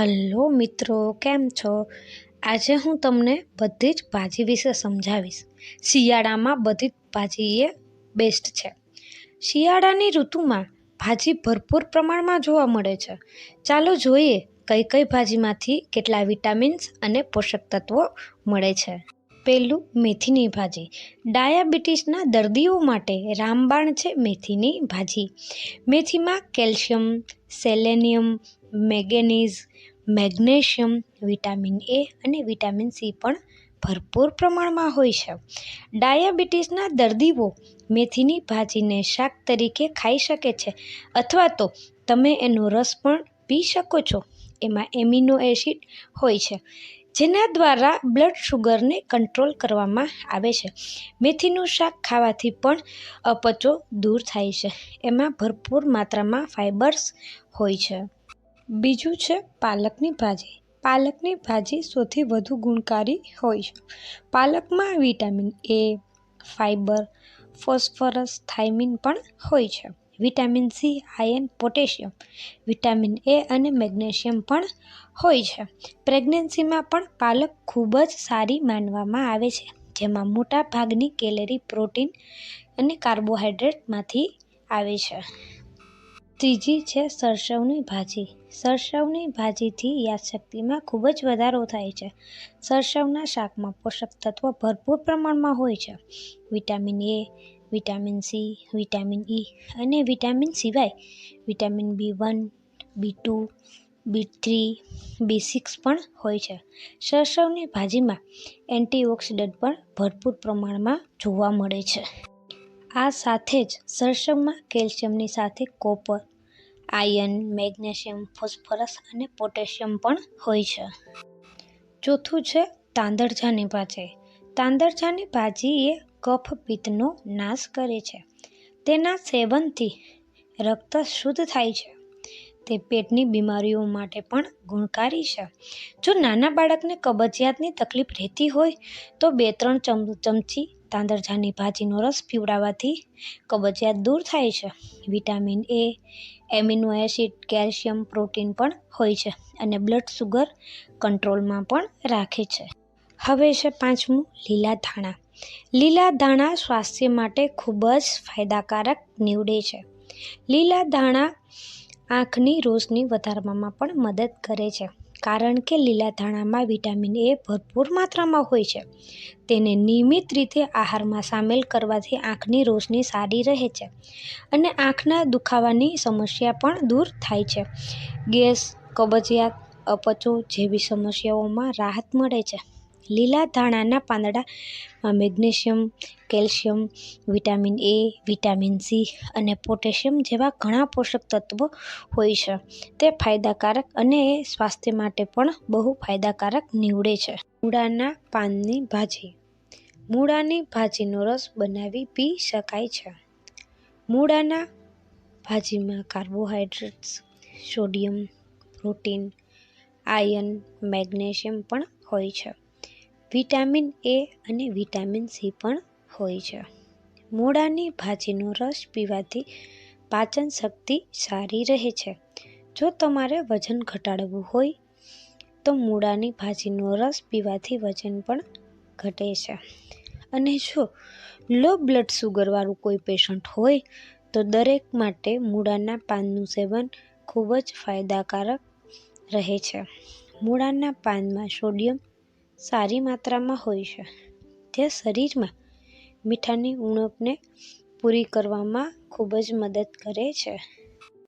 Hello મિત્રો, કેમ છો? આજે હું તમને બધી જ ભાજી વિશે સમજાવીશ. શિયાળામાં બધી જ ભાજી એ બેસ્ટ છે. શિયાળાની ઋતુમાં ભાજી ભરપૂર પ્રમાણમાં જોવા મળે છે. ચાલો જોઈએ કઈ કઈ ભાજીમાંથી કેટલા વિટામિન્સ અને પોષક તત્વો મળે છે. પહેલું મેથીની ભાજી. ડાયાબિટીસના દર્દીઓ માટે રામબાણ છે મેથીની ભાજી. મેથીમાં calcium, selenium, manganese magnesium, vitamin A અને વિટામિન સી પણ ભરપૂર પ્રમાણમાં હોય છે. ડાયાબિટીસના દર્દીઓ મેથીની ભાજીને શાક તરીકે ખાઈ શકે છે અથવા તો તમે એનો રસ પણ પી શકો છો. એમાં એમિનો એસિડ હોય છે, જેના દ્વારા બ્લડ શુગરને કંટ્રોલ કરવામાં આવે છે. મેથીનું શાક ખાવાથી પણ અપચો દૂર થાય છે. એમાં ભરપૂર માત્રામાં ફાઇબર્સ હોય છે. બીજું છે પાલકની ભાજી. પાલકની ભાજી સૌથી વધુ ગુણકારી હોય છે. પાલકમાં vitamin A fibre phosphorus, thiamine પણ હોય છે. Vitamin C iron potassium, vitamin A અને મેગ્નેશિયમ પણ હોય છે. પ્રેગ્નન્સીમાં પણ પાલક ખૂબ જ સારી માનવામાં આવે છે. જેમાં મોટા ભાગની કેલેરી પ્રોટીન અને કાર્બોહાઈડ્રેટમાંથી આવે છે. ત્રીજી છે સરસવની ભાજી. સરસવની ભાજીથી યાદશક્તિમાં ખૂબ જ વધારો થાય છે. સરસવના શાકમાં પોષક તત્વો ભરપૂર પ્રમાણમાં હોય છે. Vitamin A, vitamin C, vitamin E અને વિટામિન સિવાય vitamin B one, B two, B three, B six પણ હોય છે. સરસવની ભાજીમાં એન્ટીઓક્સિડન્ટ પણ ભરપૂર પ્રમાણમાં જોવા મળે છે. આ સાથે જ સરસવમાં કેલ્શિયમની સાથે કોપર આયર્ન મેગ્નેશિયમ, ફોસ્ફરસ અને પોટેશિયમ પણ હોય છે. ચોથું છે તાંદળજાની ભાજી. તાંદળજાની ભાજી એ કફ પિત્તનો નાશ કરે છે. તેના સેવનથી રક્ત શુદ્ધ થાય છે. તે પેટની બીમારીઓ માટે પણ ગુણકારી છે. જો નાના બાળકને કબજિયાતની તકલીફ રહેતી હોય, તો બે ત્રણ ચમ ચમચી તાંદળજાની ભાજીનો રસ પીવડાવવાથી કબજિયાત દૂર થાય છે. Vitamin A, amino acid, calcium, protein પણ હોય છે અને બ્લડ શુગર કંટ્રોલમાં પણ રાખે છે. હવે છે પાંચમું લીલા ધાણા. લીલા ધાણા સ્વાસ્થ્ય માટે ખૂબ જ ફાયદાકારક નીવડે છે. લીલા ધાણા આંખની રોશની વધારવામાં પણ મદદ કરે છે. કારણ કે લીલા ધાણામાં વિટામિન એ ભરપૂર માત્રામાં હોય છે. તેને નિયમિત રીતે આહારમાં સામેલ કરવાથી આંખની રોશની સારી રહે છે અને આંખના દુખાવાની સમસ્યા પણ દૂર થાય છે. ગેસ, કબજિયાત, અપચો જેવી સમસ્યાઓમાં રાહત મળે છે. લીલા ધાણાના પાંદડામાં magnesium, calcium, vitamin A, vitamin C અને પોટેશિયમ જેવા ઘણા પોષક તત્વો હોય છે. તે ફાયદાકારક અને સ્વાસ્થ્ય માટે પણ બહુ ફાયદાકારક નીવડે છે. મૂળાના પાનની ભાજી. મૂળાની ભાજીનો રસ બનાવી પી શકાય છે. મૂળાના ભાજીમાં carbohydrates sodium, protein iron magnesium પણ હોય છે. વિટામિન એ અને વિટામિન સી પણ હોય છે. મૂળાની ભાજીનો રસ પીવાથી પાચન શક્તિ સારી રહે છે. જો તમારે વજન ઘટાડવું હોય, તો મૂળાની ભાજીનો રસ પીવાથી વજન પણ ઘટે છે. અને જો લો બ્લડ શુગરવાળું કોઈ પેશન્ટ હોય, તો દરેક માટે મૂળાના પાનનું સેવન ખૂબ જ ફાયદાકારક રહે છે. મૂળાના પાનમાં સોડિયમ સારી માત્રામાં હોય છે. તે શરીરમાં મીઠાની ઉણપને પૂરી કરવામાં ખૂબ જ મદદ કરે છે.